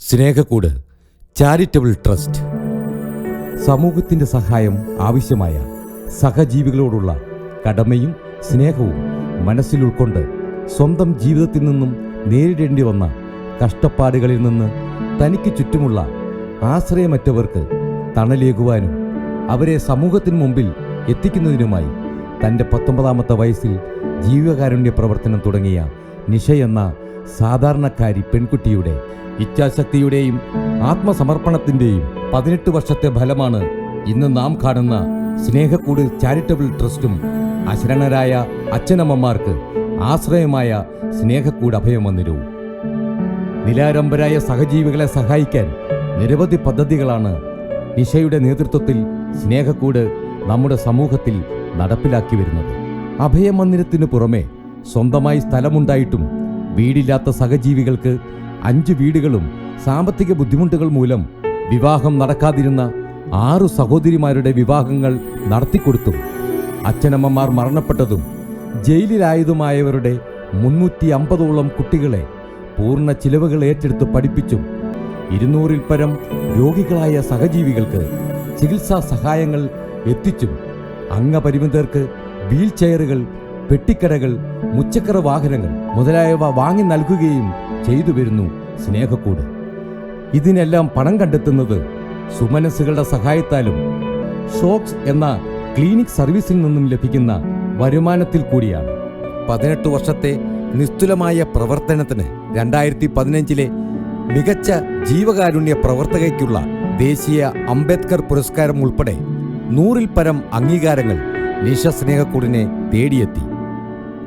Snehakkoodu charitable trust. സമൂഹത്തിന്റെ സഹായം ആവശ്യമായ സഹജീവികളോടുള്ള കടമയും സ്നേഹവും മനസ്സിൽ ഉൾക്കൊണ്ട് സ്വന്തം ജീവിതത്തിൽ നിന്നും നേരിടേണ്ടി വന്ന കഷ്ടപ്പാടുകളിൽ നിന്ന് തനിക്ക് ചുറ്റുമുള്ള ആശ്രയമറ്റവർക്ക് തണലേകുവാനും അവരെ സമൂഹത്തിന് മുമ്പിൽ എത്തിക്കുന്നതിനുമായി തന്റെ പത്തൊമ്പതാമത്തെ വയസ്സിൽ ജീവകാരുണ്യ പ്രവർത്തനം തുടങ്ങിയ നിഷ എന്ന സാധാരണക്കാരി പെൺകുട്ടിയുടെ ഇച്ഛാശക്തിയുടെയും ആത്മസമർപ്പണത്തിന്റെയും പതിനെട്ട് വർഷത്തെ ഫലമാണ് ഇന്ന് നാം കാണുന്ന സ്നേഹക്കൂട് ചാരിറ്റബിൾ ട്രസ്റ്റും അശരണരായ അച്ഛനമ്മമാർക്ക് ആശ്രയമായ സ്നേഹക്കൂട് അഭയമന്ദിരവും നിലാരംബരായ സഹജീവികളെ സഹായിക്കാൻ നിരവധി പദ്ധതികളാണ് നിഷയുടെ നേതൃത്വത്തിൽ സ്നേഹക്കൂട് നമ്മുടെ സമൂഹത്തിൽ നടപ്പിലാക്കി വരുന്നത്. അഭയമന്ദിരത്തിനു പുറമെ സ്വന്തമായി സ്ഥലമുണ്ടായിട്ടും വീടില്ലാത്ത സഹജീവികൾക്ക് അഞ്ച് വീടുകളും സാമ്പത്തിക ബുദ്ധിമുട്ടുകൾ മൂലം വിവാഹം നടക്കാതിരുന്ന ആറു സഹോദരിമാരുടെ വിവാഹങ്ങൾ നടത്തിക്കൊടുത്തു. അച്ഛനമ്മമാർ മരണപ്പെട്ടതും ജയിലിലായതുമായവരുടെ മുന്നൂറ്റി അമ്പതോളം കുട്ടികളെ പൂർണ ചിലവുകൾ ഏറ്റെടുത്ത് പഠിപ്പിച്ചും ഇരുന്നൂറിൽ പരം രോഗികളായ സഹജീവികൾക്ക് ചികിത്സാ സഹായങ്ങൾ എത്തിച്ചും അംഗപരിമിതർക്ക് വീൽ ചെയറുകൾ പെട്ടിക്കടകൾ മുച്ചക്കറ വാഹനങ്ങൾ മുതലായവ വാങ്ങി നൽകുകയും ചെയ്തു വരുന്നു സ്നേഹക്കൂട്. ഇതിനെല്ലാം പണം കണ്ടെത്തുന്നത് സുമനസ്സുകളുടെ സഹായത്താലും ഷോക്സ് എന്ന ക്ലിനിക് സർവീസിൽ നിന്നും ലഭിക്കുന്ന വരുമാനത്തിൽ കൂടിയാണ്. പതിനെട്ട് വർഷത്തെ നിസ്തുലമായ പ്രവർത്തനത്തിന് രണ്ടായിരത്തി പതിനഞ്ചിലെ മികച്ച ജീവകാരുണ്യ പ്രവർത്തകയ്ക്കുള്ള ദേശീയ അംബേദ്കർ പുരസ്കാരം ഉൾപ്പെടെ നൂറിൽ പരം അംഗീകാരങ്ങൾ നിശ സ്നേഹക്കൂടിനെ തേടിയെത്തി.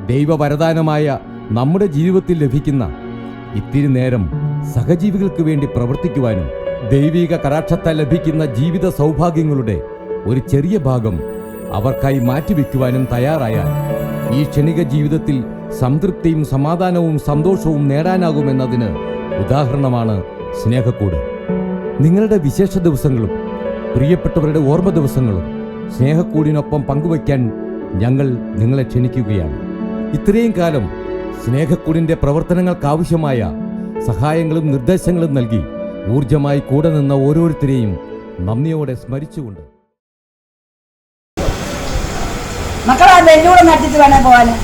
ദൈവവരദാനമായ നമ്മുടെ ജീവിതത്തിൽ ലഭിക്കുന്ന ഇത്തിരി നേരം സഹജീവികൾക്ക് വേണ്ടി പ്രവർത്തിക്കുവാനും ദൈവിക കടാക്ഷത്താൽ ലഭിക്കുന്ന ജീവിത സൗഭാഗ്യങ്ങളുടെ ഒരു ചെറിയ ഭാഗം അവർക്കായി മാറ്റിവെക്കുവാനും തയ്യാറായാൽ ഈ ക്ഷണിക ജീവിതത്തിൽ സംതൃപ്തിയും സമാധാനവും സന്തോഷവും നേടാനാകുമെന്നതിന് ഉദാഹരണമാണ് സ്നേഹക്കൂട്. നിങ്ങളുടെ വിശേഷ ദിവസങ്ങളും പ്രിയപ്പെട്ടവരുടെ ഓർമ്മ ദിവസങ്ങളും സ്നേഹക്കൂടിനൊപ്പം പങ്കുവയ്ക്കാൻ ഞങ്ങൾ നിങ്ങളെ ക്ഷണിക്കുകയാണ്. ഇത്രയും കാലം സ്നേഹക്കൂടിന്റെ പ്രവർത്തനങ്ങൾക്കാവശ്യമായ സഹായങ്ങളും നിർദ്ദേശങ്ങളും നൽകി ഊർജമായി കൂടെ നിന്ന ഓരോരുത്തരെയും നന്ദിയോടെ സ്മരിച്ചുകൊണ്ട് മക്കളെ ബെല്ലൂടെ നട്ടിട്ട് വേണേ പോവാന്.